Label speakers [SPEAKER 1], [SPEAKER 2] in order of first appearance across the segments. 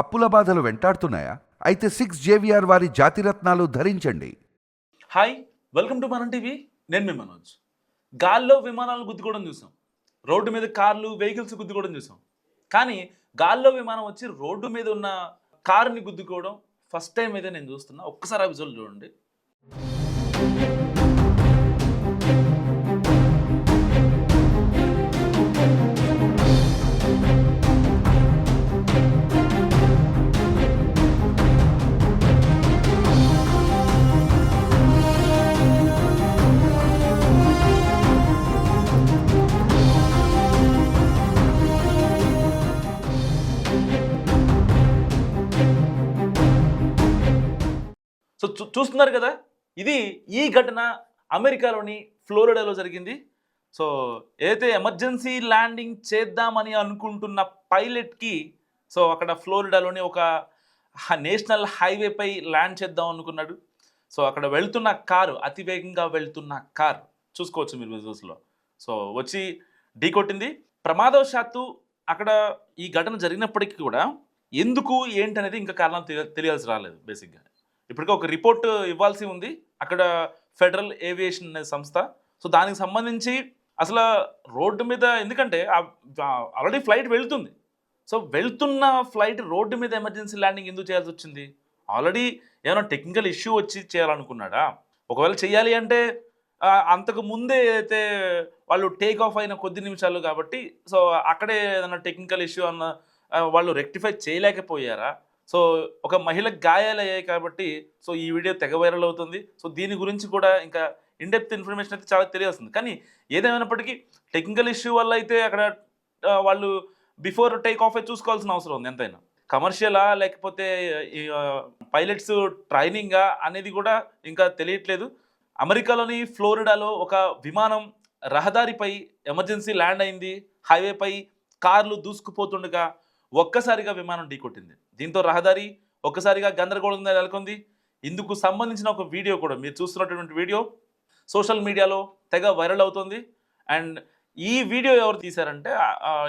[SPEAKER 1] అప్పుల బాధలు వెంటాడుతున్నాయా? అయితే సిక్స్ జేవిఆర్ వారి జాతిరత్నాలు ధరించండి.
[SPEAKER 2] Hi welcome to Manam TV. నేను మీ మనోజ్. గాల్లో విమానాలు గుద్దుకోవడం చూసాం. రోడ్డు మీద కార్లు వెహికల్స్ గుద్దుకోవడం చూసాం. కానీ గాల్లో విమానం వచ్చి రోడ్డు మీద ఉన్న కారుని గుద్దుకోవడం ఫస్ట్ టైం అయితే నేను చూస్తున్నా. ఒక్కసారి ఆ విజువల్ చూడండి. సో చూ- చూస్తున్నారు కదా? ఇది ఈ ఘటన అమెరికాలోని ఫ్లోరిడాలో జరిగింది. సో ఏదైతే ఎమర్జెన్సీ ల్యాండింగ్ చేద్దామని అనుకుంటున్న పైలట్కి సో అక్కడ ఫ్లోరిడాలోని ఒక హ- నేషనల్ హైవేపై ల్యాండ్ చేద్దాం అనుకున్నాడు. సో అక్కడ వెళ్తున్న కారు అతివేగంగా వెళ్తున్న కార్ చూసుకోవచ్చు మీరు విజువల్స్లో. సో వచ్చి ఢీకొట్టింది ప్రమాదవశాత్తు అక్కడ ఈ ఘటన జరిగినప్పటికీ కూడా ఎందుకు ఏంటనేది ఇంకా కారణం తెలియాల్సి రాలేదు బేసిక్గా. ఇప్పటికే ఒక రిపోర్ట్ ఇవ్వాల్సి ఉంది. అక్కడ ఫెడరల్ ఏవియేషన్ అనే సంస్థ. సో దానికి సంబంధించి అసలు రోడ్డు మీద ఎందుకంటే ఆల్రెడీ ఫ్లైట్ వెళ్తుంది. సో వెళ్తున్న ఫ్లైట్ రోడ్డు మీద ఎమర్జెన్సీ ల్యాండింగ్ ఎందుకు చేయాల్సి వచ్చింది? ఆల్రెడీ ఏమైనా టెక్నికల్ ఇష్యూ వచ్చి చేయాలనుకున్నాడా? ఒకవేళ చేయాలి అంటే అంతకు ముందే అయితే వాళ్ళు టేక్ ఆఫ్ అయిన కొద్ది నిమిషాలు కాబట్టి సో అక్కడే ఏదైనా టెక్నికల్ ఇష్యూ అన్న వాళ్ళు రెక్టిఫై చేయలేకపోయారా? సో ఒక మహిళకు గాయాలయ్యాయి కాబట్టి సో ఈ వీడియో తెగ వైరల్ అవుతుంది. సో దీని గురించి కూడా ఇంకా ఇన్డెప్త్ ఇన్ఫర్మేషన్ అయితే చాలా తెలియస్తుంది కానీ ఏదేమైనప్పటికీ టెక్నికల్ ఇష్యూ వల్ల అయితే అక్కడ వాళ్ళు బిఫోర్ టేక్ ఆఫ్ చూసుకోవాల్సిన అవసరం ఉంది ఎంతైనా. కమర్షియలా లేకపోతే పైలట్స్ ట్రైనింగా అనేది కూడా ఇంకా తెలియట్లేదు. అమెరికాలోని ఫ్లోరిడాలో ఒక విమానం రహదారిపై ఎమర్జెన్సీ ల్యాండ్ అయింది. హైవేపై కార్లు దూసుకుపోతుండగా ఒక్కసారిగా విమానం ఢీకొట్టింది దీంతో రహదారి ఒక్కసారిగా గందరగోళంగా నెలకొంది. ఇందుకు సంబంధించిన ఒక వీడియో కూడా మీరు చూస్తున్నటువంటి వీడియో సోషల్ మీడియాలో తెగ వైరల్ అవుతుంది. అండ్ ఈ వీడియో ఎవరు తీశారంటే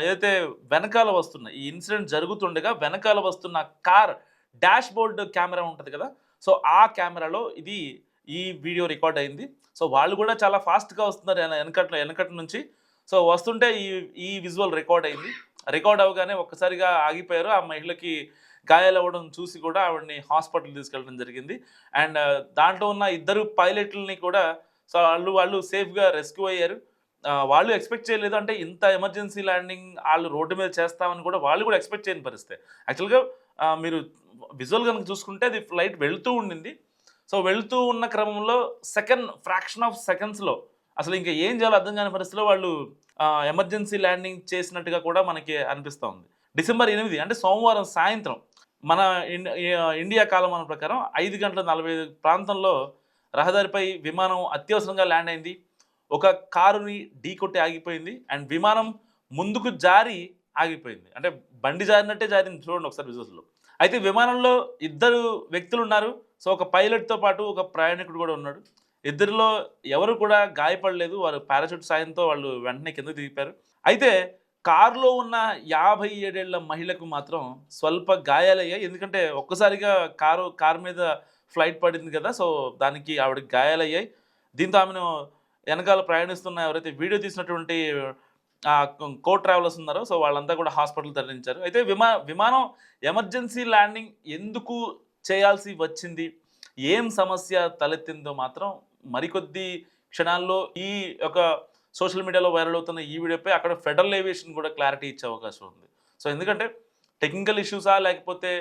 [SPEAKER 2] ఏదైతే వెనకాల వస్తున్న ఈ ఇన్సిడెంట్ జరుగుతుండగా వెనకాల వస్తున్న కార్ డాష్ బోర్డ్ కెమెరా ఉంటుంది కదా? సో ఆ కెమెరాలో ఇది ఈ వీడియో రికార్డ్ అయింది. సో వాళ్ళు కూడా చాలా ఫాస్ట్గా వస్తున్నారు వెన- వెనకట్లో వెనకటి నుంచి. సో వస్తుంటే ఈ ఈ విజువల్ రికార్డ్ అయింది. రికార్డ్ అవగానే ఒక్కసారిగా ఆగిపోయారు. ఆ మహిళకి గాయాలవ్వడం చూసి కూడా ఆవిడని హాస్పిటల్ తీసుకెళ్ళడం జరిగింది. అండ్ దాంట్లో ఉన్న ఇద్దరు పైలట్లని కూడా సో వాళ్ళు వాళ్ళు సేఫ్గా రెస్క్యూ అయ్యారు. వాళ్ళు ఎక్స్పెక్ట్ చేయలేదు. అంటే ఇంత ఎమర్జెన్సీ ల్యాండింగ్ వాళ్ళు రోడ్డు మీద చేస్తామని కూడా వాళ్ళు కూడా ఎక్స్పెక్ట్ చేయని పరిస్థితి. యాక్చువల్గా మీరు విజువల్ కనుక చూసుకుంటే అది ఫ్లైట్ వెళ్తూ ఉండింది. సో వెళ్తూ ఉన్న క్రమంలో సెకండ్ ఫ్రాక్షన్ ఆఫ్ సెకండ్స్లో అసలు ఇంకా ఏం చేయాలో అర్థం కాని పరిస్థితిలో వాళ్ళు ఎమర్జెన్సీ ల్యాండింగ్ చేసినట్టుగా కూడా మనకి అనిపిస్తూ ఉంది. డిసెంబర్ ఎనిమిది అంటే సోమవారం సాయంత్రం మన ఇండియా కాలమాన ప్రకారం ఐదు గంటల నలభై ఐదు ప్రాంతంలో రహదారిపై విమానం అత్యవసరంగా ల్యాండ్ అయింది. ఒక కారుని ఢీకొట్టి ఆగిపోయింది అండ్ విమానం ముందుకు జారి ఆగిపోయింది. అంటే బండి జారినట్టే జారింది. చూడండి ఒకసారి విజువల్స్లో. అయితే విమానంలో ఇద్దరు వ్యక్తులు ఉన్నారు. సో ఒక పైలట్తో పాటు ఒక ప్రయాణికుడు కూడా ఉన్నాడు. ఇద్దరిలో ఎవరు కూడా గాయపడలేదు. వారు పారాచూట్ సాయంతో వాళ్ళు వెంటనే కిందకు దిగిపారు అయితే కారులో ఉన్న యాభై ఏడేళ్ళ మహిళకు మాత్రం స్వల్ప గాయాలయ్యాయి. ఎందుకంటే ఒక్కసారిగా కారు కారు మీద ఫ్లైట్ పడింది కదా సో దానికి ఆవిడకి గాయాలయ్యాయి. దీంతో ఆమెను వెనకాల ప్రయాణిస్తున్న ఎవరైతే వీడియో తీసినటువంటి కో ట్రావెలర్స్ ఉన్నారో సో వాళ్ళంతా కూడా హాస్పిటల్ తరలించారు. అయితే విమా విమానం ఎమర్జెన్సీ ల్యాండింగ్ ఎందుకు చేయాల్సి వచ్చింది? ఏం సమస్య తలెత్తిందో మాత్రం మరికొద్ది క్షణాల్లో ఈ యొక్క సోషల్ మీడియాలో వైరల్ అవుతున్న ఈ వీడియోపై అక్కడ ఫెడరల్ ఏవియేషన్ కూడా క్లారిటీ ఇచ్చే అవకాశం ఉంది. సో ఎందుకంటే టెక్నికల్ ఇష్యూసా లేకపోతే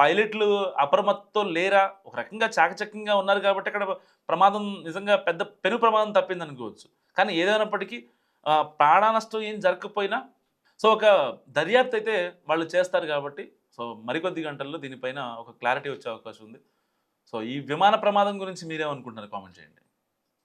[SPEAKER 2] పైలట్లు అప్రమత్తతో లేరా? ఒక రకంగా చాకచక్యంగా ఉన్నారు కాబట్టి అక్కడ ప్రమాదం నిజంగా పెద్ద పెను ప్రమాదం తప్పింది అనుకోవచ్చు కానీ ఏదైనప్పటికీ ప్రాణానష్టం ప్రాణ నష్టం ఏం జరగకపోయినా సో ఒక దర్యాప్తు అయితే వాళ్ళు చేస్తారు కాబట్టి సో మరికొద్ది గంటల్లో దీనిపైన ఒక క్లారిటీ వచ్చే అవకాశం ఉంది. సో ఈ విమాన ప్రమాదం గురించి మీరేమనుకుంటున్నారు? కామెంట్ చేయండి.